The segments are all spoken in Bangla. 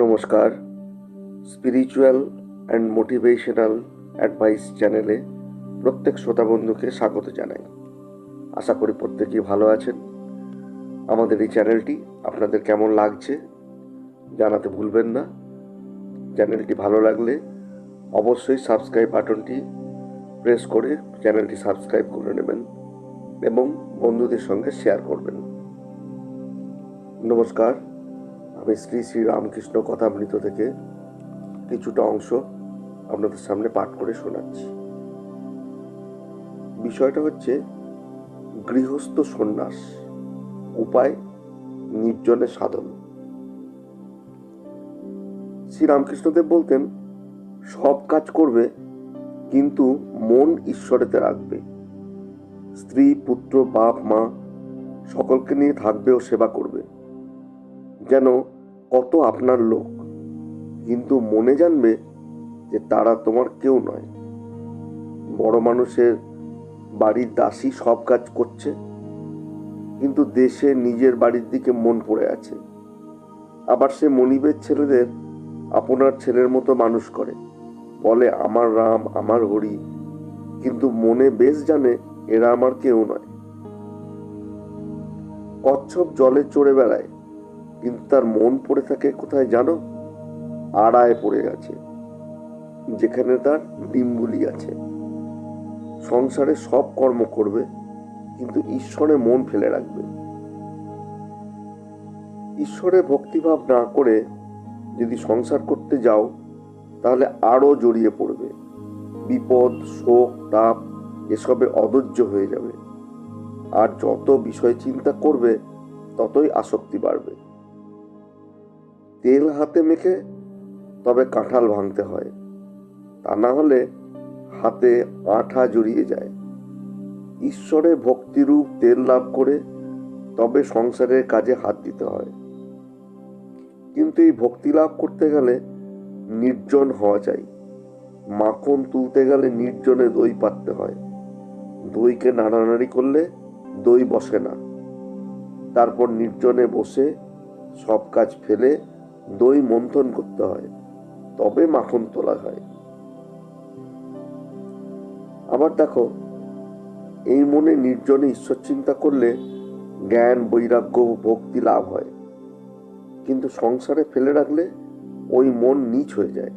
নমস্কার। স্পিরিচুয়াল অ্যান্ড মোটিভেশনাল অ্যাডভাইস চ্যানেলে প্রত্যেক শ্রোতা বন্ধুকে স্বাগত জানাই। আশা করি প্রত্যেকেই ভালো আছেন। আমাদের এই চ্যানেলটি আপনাদের কেমন লাগছে জানাতে ভুলবেন না। চ্যানেলটি ভালো লাগলে অবশ্যই সাবস্ক্রাইব বাটনটি প্রেস করে চ্যানেলটি সাবস্ক্রাইব করে নেবেন এবং বন্ধুদের সঙ্গে শেয়ার করবেন। নমস্কার। আমি শ্রী শ্রী রামকৃষ্ণ কথামৃত থেকে কিছুটা অংশ আপনাদের সামনে পাঠ করে শোনাচ্ছি। বিষয়টা হচ্ছে গৃহস্থ সন্ন্যাস, উপায় নির্জনে সাধন। শ্রী রামকৃষ্ণদেব বলতেন, সব কাজ করবে, কিন্তু মন ঈশ্বরেতে রাখবে। স্ত্রী, পুত্র, বাপ, মা, সকলকে নিয়ে থাকবে ও সেবা করবে। যেন কত আপনার লোক। কিন্তু মনে জানবে যে তারা তোমার কেউ নয়। বড় মানুষের বাড়ির দাসী সব কাজ করছে, কিন্তু দেশে নিজের বাড়ির দিকে মন পড়ে আছে। আবার সে মনিবের ছেলেদের আপনার ছেলের মতো মানুষ করে। বলে, আমার রাম, আমার হরি। কিন্তু মনে বেশ জানে এরা আমার কেউ নয়। কচ্ছপ জলে চড়ে বেড়ায়। কিন্তু তার মন পড়ে থাকে কোথায় জানো? আড়ায় পড়ে গেছে। যেখানে তার ডিম্বুলি আছে। সংসারে সব কর্ম করবে, কিন্তু ঈশ্বরে মন ফেলে রাখবে। ঈশ্বরে ভক্তিভাব না করে যদি সংসার করতে যাও, তাহলে আরও জড়িয়ে পড়বে। বিপদ, শোক, তাপ এসবে অধৈর্য হয়ে যাবে। আর যত বিষয় চিন্তা করবে, ততই আসক্তি বাড়বে। তেল হাতে মেখে তবে কাঁঠাল ভাঙতে হয়। তা না হলে হাতে আঠা জড়িয়ে যায়। ঈশ্বরে ভক্তিরূপ তেল লাভ করে তবে সংসারের কাজে হাত দিতে হয়। কিন্তু এই ভক্তি লাভ করতে গেলে নির্জন হওয়া চাই। মাখন তুলতে গেলে নির্জনে দই পাততে হয়। দইকে নাড়ানাড়ি করলে দই বসে না। তারপর নির্জনে বসে সব কাজ ফেলে দই মন্থন করতে হয়, তবে মাখন তোলা হয়। আবার দেখো, এই মনে নির্জনে ঈশ্বর চিন্তা করলে জ্ঞান, বৈরাগ্য ভক্তি লাভ হয়। কিন্তু সংসারে ফেলে রাখলে ওই মন নিচ হয়ে যায়।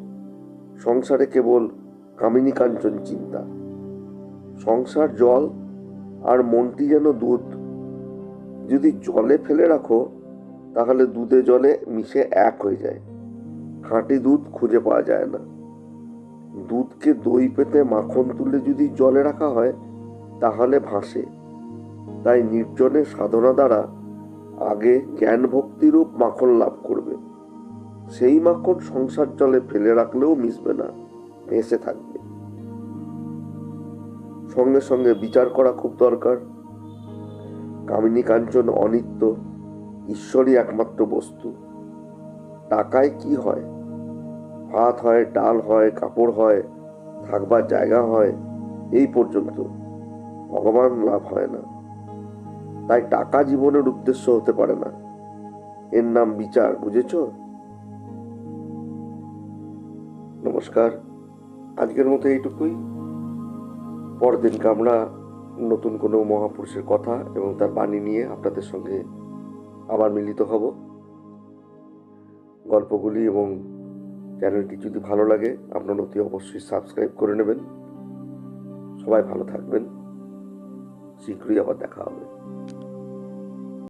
সংসারে কেবল কামিনী কাঞ্চন চিন্তা। সংসার জল আর মনটি যেন দুধ। যদি জলে ফেলে রাখো তাহলে দুধে জলে মিশে এক হয়ে যায়। খাঁটি দুধ খুঁজে পাওয়া যায় না। দুধকে দই পেতে মাখন তুলে যদি জলে রাখা হয়, তাহলে ভাসে। তাই নির্জনে সাধনা দ্বারা আগে জ্ঞান ভক্তিরূপ মাখন লাভ করবে। সেই মাখন সংসার জলে ফেলে রাখলেও মিশবে না, ভেসে থাকবে। সঙ্গে সঙ্গে বিচার করা খুব দরকার। কামিনী কাঞ্চন অনিত্য ঈশ্বরই একমাত্র বস্তু। টাকায় কি হয়? ভাত হয়, ডাল হয়, কাপড় হয়, থাকবার জায়গা হয়, এই পর্যন্ত। ভগবান লাভ হয় না। তাই টাকা জীবনের উদ্দেশ্য হতে পারে না। এর নাম বিচার, বুঝেছ? নমস্কার। আজকের মতো এইটুকুই। পরের দিনকে আমরা নতুন কোনো মহাপুরুষের কথা এবং তার বাণী নিয়ে আপনাদের সঙ্গে আবার মিলিত হব। গল্পগুলি এবং চ্যানেলটি যদি ভালো লাগে, আপনার অতি অবশ্যই সাবস্ক্রাইব করে নেবেন। সবাই ভালো থাকবেন। শীঘ্রই আবার দেখা হবে।